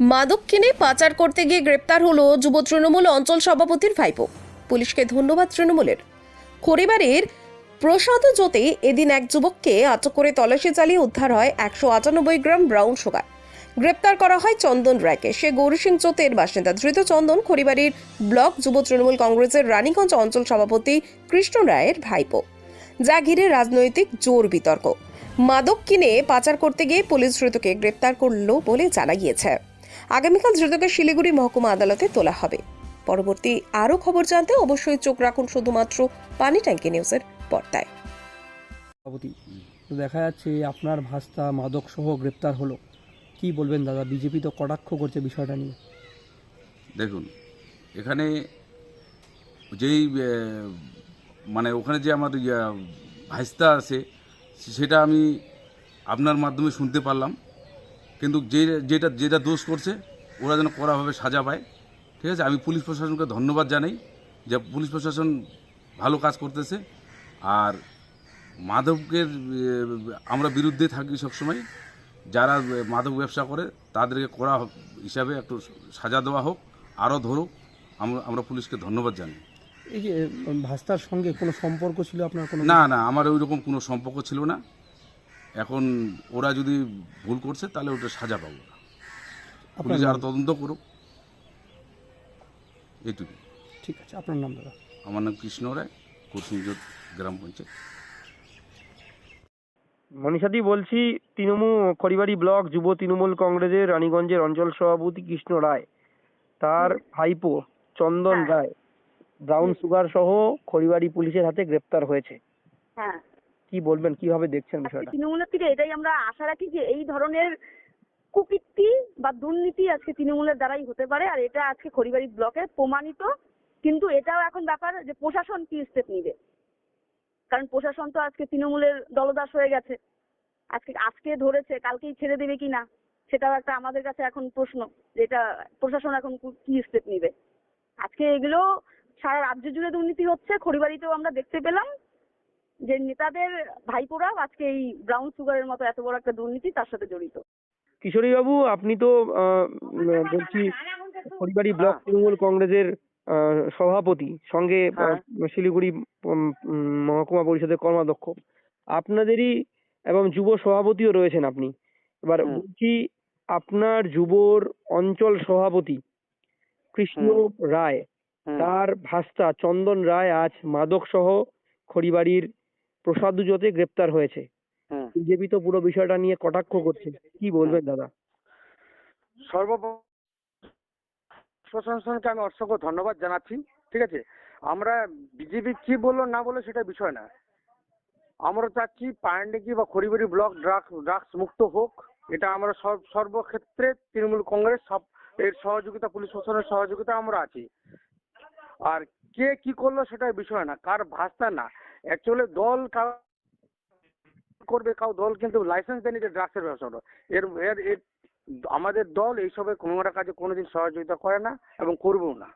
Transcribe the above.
মাদক কিনে পাচার করতে গিয়ে গ্রেপ্তার হলো যুব তৃণমূল অঞ্চল সভাপতির ভাইপো। পুলিশকে ধন্যবাদ তৃণমূলের। খড়িবাড়ির প্রসাদ জোতে এদিন এক যুবককে আটক করে তল্লাশি চালিয়ে উদ্ধার হয় একশো আটানব্বই গ্রাম ব্রাউন সুগার। গ্রেপ্তার করা হয় চন্দন রায়কে। সে গৌরীসিং চোতের বাসিন্দা। ধৃত চন্দন খড়িবাড়ির ব্লক যুব তৃণমূল কংগ্রেসের রানীগঞ্জ অঞ্চল সভাপতি কৃষ্ণ রায়ের ভাইপো, যা ঘিরে রাজনৈতিক জোর বিতর্ক। মাদক কিনে পাচার করতে গিয়ে পুলিশ ধৃতকে গ্রেপ্তার করল বলে জানা গিয়েছে। আগামীকাল ধৃতকে শিলিগুড়ি মহকুমা আদালতে তোলা হবে। পরবর্তী আরও খবর জানতে অবশ্যই চোখ রাখুন শুধুমাত্র পানি ট্যাঙ্কি নিউজের পর্দায়। তো দেখা যাচ্ছে আপনার ভাস্তা মাদক সহ গ্রেপ্তার হলো। কি বলবেন দাদা? বিজেপি তো কটাক্ষ করছে বিষয়টা নিয়ে। দেখুন এখানে যেই মানে ওখানে যে আমার ভাইস্তা আছে সেটা আমি আপনার মাধ্যমে শুনতে পারলাম। কিন্তু যে যেটা যেটা দোষ করছে ওরা যেন কড়াভাবে সাজা পায়। ঠিক আছে? আমি পুলিশ প্রশাসনকে ধন্যবাদ জানাই যে পুলিশ প্রশাসন ভালো কাজ করতেছে। আর মাদকের আমরা বিরুদ্ধে থাকি সবসময়। যারা মাদক ব্যবসা করে তাদেরকে কড়া হিসাবে একটু সাজা দেওয়া হোক আরও ধরুক। আমরা আমরা পুলিশকে ধন্যবাদ জানাই। এই যে ভাস্তার সঙ্গে কোনো সম্পর্ক ছিল আপনার কোনো? না না আমার ওই রকম কোনো সম্পর্ক ছিল না। এখন ওরা যদি ভুল করছে তাহলে ওটা সাজা পাবো না। পুলিশ? আরও তদন্ত করুক। এইটুকু ঠিক আছে আপনার নাম দাদা? আমার নাম কৃষ্ণ রায় কুসুমজোত গ্রাম পঞ্চায়েত। মনীষাদি বলছি তৃণমূল খড়িবাড়ি ব্লক যুব তৃণমূল কংগ্রেসের রানীগঞ্জের অঞ্চল সভাপতি কৃষ্ণ রায় তার ভাইপো চন্দন রায় ব্রাউন সুগার সহ খড়িবাড়ি পুলিশের হাতে গ্রেপ্তার হয়েছে। হ্যাঁ। কি বলবেন কীভাবে দেখছেন আজকে বিষয়টা? তৃণমূলের থেকে এটাই আমরা আশা রাখি যে এই ধরনের কুকীর্তি বা দুর্নীতি আজকে তৃণমূলের দ্বারাই হতে পারে আর এটা আজকে খড়িবাড়ি ব্লকে প্রমাণিত কিন্তু এটাও এখন ব্যাপার যে প্রশাসন কি স্টেপ নিবে। কারণ প্রশাসন তো আজকে তৃণমূলের দলদাস হয়ে গেছে। আজকে আজকে ধরেছে কালকেই ছেড়ে দেবে কি না সেটাও একটা আমাদের কাছে এখন প্রশ্ন যে এটা প্রশাসন এখন কি স্টেপ নিবে। আজকে এগুলো সারা রাজ্য জুড়ে দুর্নীতি হচ্ছে খড়িবাড়িতেও আমরা দেখতে পেলাম যে নেতাদের ভাইপোরাও আজকে এই ব্রাউন সুগারের মতো এত বড় একটা দুর্নীতি তার সাথে জড়িত। কিশোরী বাবু আপনি তো আহ, বলছি খড়িবাড়ি ব্লক তৃণমূল কংগ্রেসের আহ, সভাপতি সঙ্গে হ্যাঁ। শিলিগুড়ি মহকুমা পরিষদের কর্মাধ্যক্ষ। আপনাদেরই এবং যুব সভাপতিও রয়েছেন আপনি। এবার। বলছি আপনার যুবর অঞ্চল সভাপতি কৃষ্ণ রায় তার ভাস্তা চন্দন রায় আজ মাদক সহ খড়িবাড়ির প্রসাদুজোতে গ্রেপ্তার হয়েছে। বিজেপি তো পুরো বিষয়টা নিয়ে কটাক্ষ করছে। কি বলবেন দাদা? সর্ব প্রশাসনকে আমি অসংখ্য ধন্যবাদ জানাচ্ছি ঠিক আছে? আমরা বিজেপি কি বলল না বলল সেটা বিষয় না। আমরা চাচ্ছি পায়ন্ডেকি বা খড়িবাড়ি ব্লক ড্রাগস ড্রাগস মুক্ত হোক। এটা আমরা সব সর্বক্ষেত্রে তৃণমূল কংগ্রেস সব এর সহযোগিতা পুলিশ প্রশাসনের সহযোগিতা আমরা আছি। আর কে কি করল সেটা বিষয় না কার ভাস্তা না। অ্যাকচুয়ালি দল করবে কাউ দল কিন্তু লাইসেন্স দেয়নি যে ড্রাগসের ব্যবসা এর এর আমাদের দল এইসবের কোনো একটা কাজে কোনোদিন সহযোগিতা করে না এবং করবেও না।